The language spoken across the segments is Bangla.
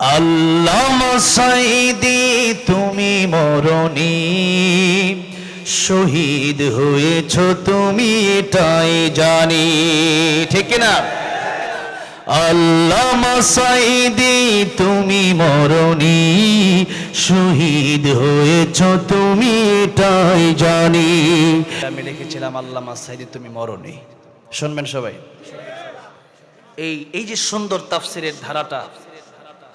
আল্লাহ সাইদি, তুমি মরণি। শহীদ হয়েছ তুমি, এটাই জানি। ঠিক না আল্লাহ সাইদি, তুমি মরণি। শহীদ হয়েছ তুমি, এটাই জানি। আমি লিখেছিলাম আল্লামা সাইদি, তুমি মরণি। শুনবেন সবাই। এই এই যে সুন্দর তাফসিরের ধারাটা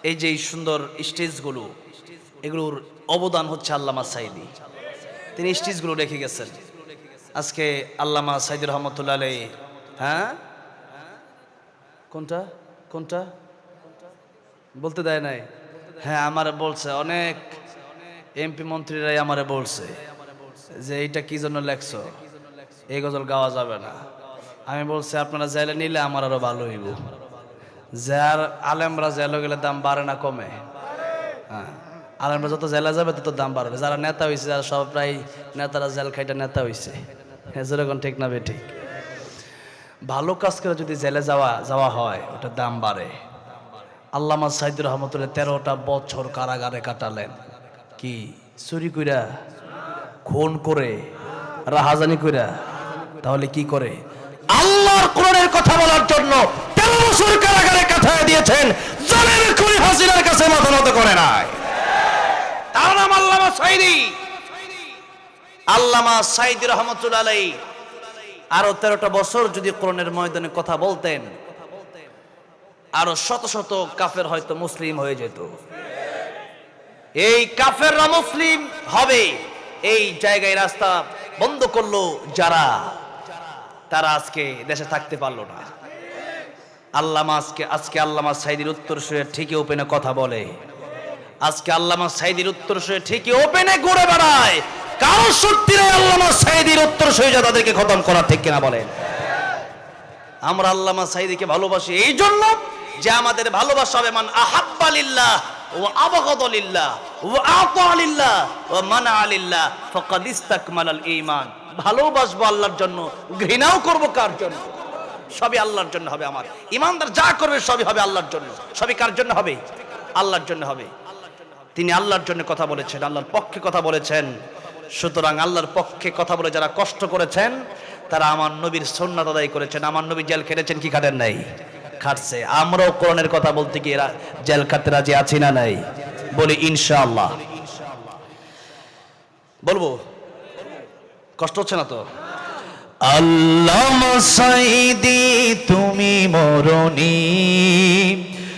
এই যে সুন্দর স্টেজগুলো, এগুলোর অবদান হচ্ছে আল্লামা সাইদি। তিনি স্টেজগুলো রেখে গেছেন। আজকে আল্লামা সাইদি রহমতুল্লাহ আলাই হ্যাঁ? কোনটা? কোনটা? বলতে দেয় নাই? হ্যাঁ আমার বলছে, অনেক এমপি মন্ত্রীরাই আমারে বলছে যে, এইটা কি জন্য লেখছো? এই গজল গাওয়া যাবে না। আমি বলছি, আপনারা জেলে নিলে আমার আরও ভালো হইব। যার আলেমরা জেলে গেলে দাম বাড়ে না কমে। হ্যাঁ আলেমরা যত জেলে যাবে তত দাম বাড়বে। যারা নেতা হয়েছে যারা সব প্রায় নেতারা জেল খাইটা নেতা হয়েছে হ্যাঁ যেরকম ঠিক না ঠিক? ভালো কাজ করে যদি জেলে যাওয়া যাওয়া হয়, ওটা দাম বাড়ে। আল্লামা সাইদুর রহমতুল্লাহ তেরোটা বছর কারাগারে কাটালেন। কি? চুরি কইরা, খুন করে, রাহাজানি কইরা, তাহলে কি করে? আল্লাহর কোরআনের কথা বলার জন্য বছর কারাগারে কাটায় দিয়েছেন জালের খুনি হাসিনার কাছে মাথা নত করে নাই। তার নাম আল্লামা সাইদি। আল্লামা সাইদি রহমতুল্লাহ আলাই আরও তেরোটা বছর যদি ময়দানে কথা বলতেন, আরও শত শত কাফের হয়তো মুসলিম হয়ে যেত। এই কাফেররা মুসলিম হবে, এই জায়গায় রাস্তা বন্ধ করল যারা, তারা আজকে দেশে থাকতে পারল না। আল্লামা আজকে আজকে আল্লামা সাইদির উত্তর শুয়ে ঠিকই ওপেনে কথা বলে। আজকে আল্লামা সাইদির উত্তর শুয়ে ঠিকই ওপেনে ঘুরে বেড়ায়। কারও শক্তি নেই আল্লামা সাইদির উত্তর শুয়ে তাদেরকে খতম করা ঠিক কিনা বলেন। আমরা আল্লামা সাইদিকে ভালোবাসি এই জন্য যে আমাদের ভালোবাসা হবে মান আহাব্বালিল্লাহ ও আবগদলিল্লাহ ও আতালিল্লাহ ও মানা আলিল্লাহ ফাকাদ ইস্তাকমালাল ঈমান। ভালোবাসবো আল্লাহর জন্য, ঘৃণাও করব কার জন্য? সবই আল্লাহর জন্য হবে আমার। ইমানদার যা করবে সবই হবে আল্লাহর জন্য। সবই কার জন্য হবে? আল্লাহর জন্য হবে। তিনি আল্লাহর জন্য কথা বলেছেন, আল্লাহর পক্ষে কথা বলেছেন। সুতরাং আল্লাহর পক্ষে কথা বলে যারা কষ্ট করেছেন, তারা আমার নবীর সন্ন্যাত আদায় করেছেন। আমার নবী জেল খেটেছেন, কি খাটেন নাই? খাটছে। আমরাও কোরআনের কথা বলতে গিয়ে জেল খাটতে রাজি আছি না নাই? বলি ইনশাআল্লাহ। বলব, কষ্ট হচ্ছে না তো? আল্লাহ সাইদি তুমি মরণি।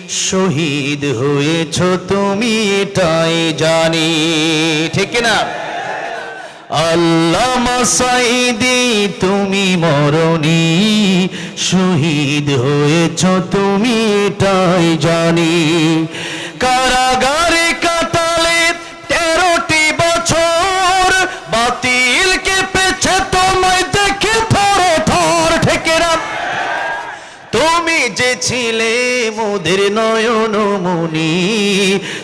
শহীদ হয়েছ তুমি, এটাই জানি। ঠিক না আল্লাহ সাইদি তুমি মরণি। শহীদ হয়েছ তুমি, এটাই জানি। যে ছিলে মোদের নয়ন মনি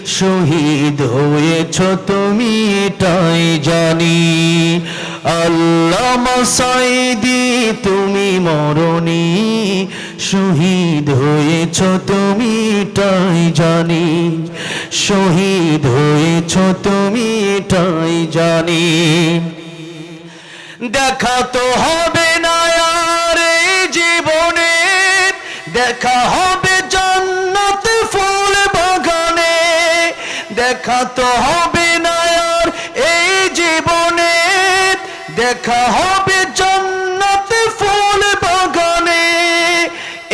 শহীদ হয়েছ তুমি এটাই জানি। আল্লাহ সাইদি তুমি মরণি। শহীদ হয়েছ তুমি এটাই জানি। শহীদ হয়েছ তুমি এটাই জানি। দেখা তো হবে দেখা হবে জন্নত ফুল বাগানে, দেখা তো হবে না আর এই জীবনে, দেখা হবে জন্নত ফুল বাগানে।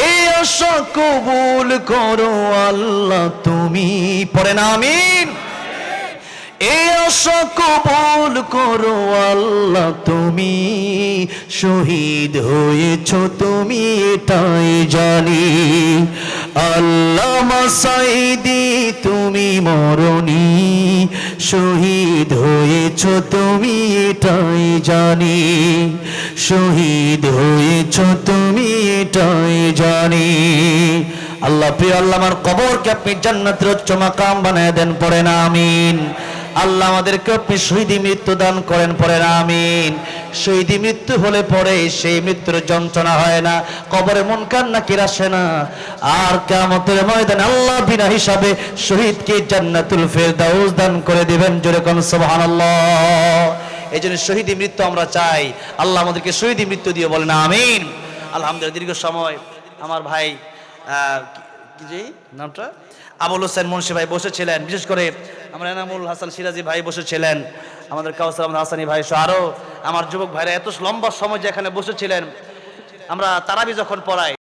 এই আশা কবুল করো আল্লাহ, তুমি পড়েন আমিন। এ আশা কবুল করো আল্লাহ তুমি। শহীদ হয়েছ তুমি, এটাই জানি। আল্লাহ মাসাইদি, তুমি মরণি। শহীদ হয়েছ তুমি, এটাই জানি। শহীদ হয়েছ তুমি, এটাই জানি। আল্লাহ প্রিয় আল্লাহ, আমার কবরকে আপনি জান্নাতের উচ্চ মাকাম বানায় দেন, পড়েন, আমিন। আল্লাহ আমাদেরকে আপনি শহীদি মৃত্যু দান করেন পড়েন আমিন। শহীদি মৃত্যু হলে পরে সেই মৃত্যুর যন্ত্রণা হয় না, কবরে মন কান্না কির আসে না। আর কেমতের ময়দান আল্লাহ বিনা হিসাবে শহীদকে জান্নাতুল ফেরদাউস দান করে দিবেন যেরকম সুবহানাল্লাহ। এই জন্য শহীদি মৃত্যু আমরা চাই। আল্লাহ আমাদেরকে শহীদি মৃত্যু দিয়ে বলেন, আমিন। আলহামদুলিল্লাহ, দীর্ঘ সময় আমার ভাই কি- কি নামটা? আবুল হোসেন মুন্সি ভাই বসেছিলেন, বিশেষ করে আমার এনামুল হাসান সিরাজি ভাই বসেছিলেন, আমাদের কাউসার হাসানি ভাই সহ আরও আমার যুবক ভাইরা এত লম্বা সময় যেখানে বসেছিলেন, আমরা তারাবি যখন পড়াই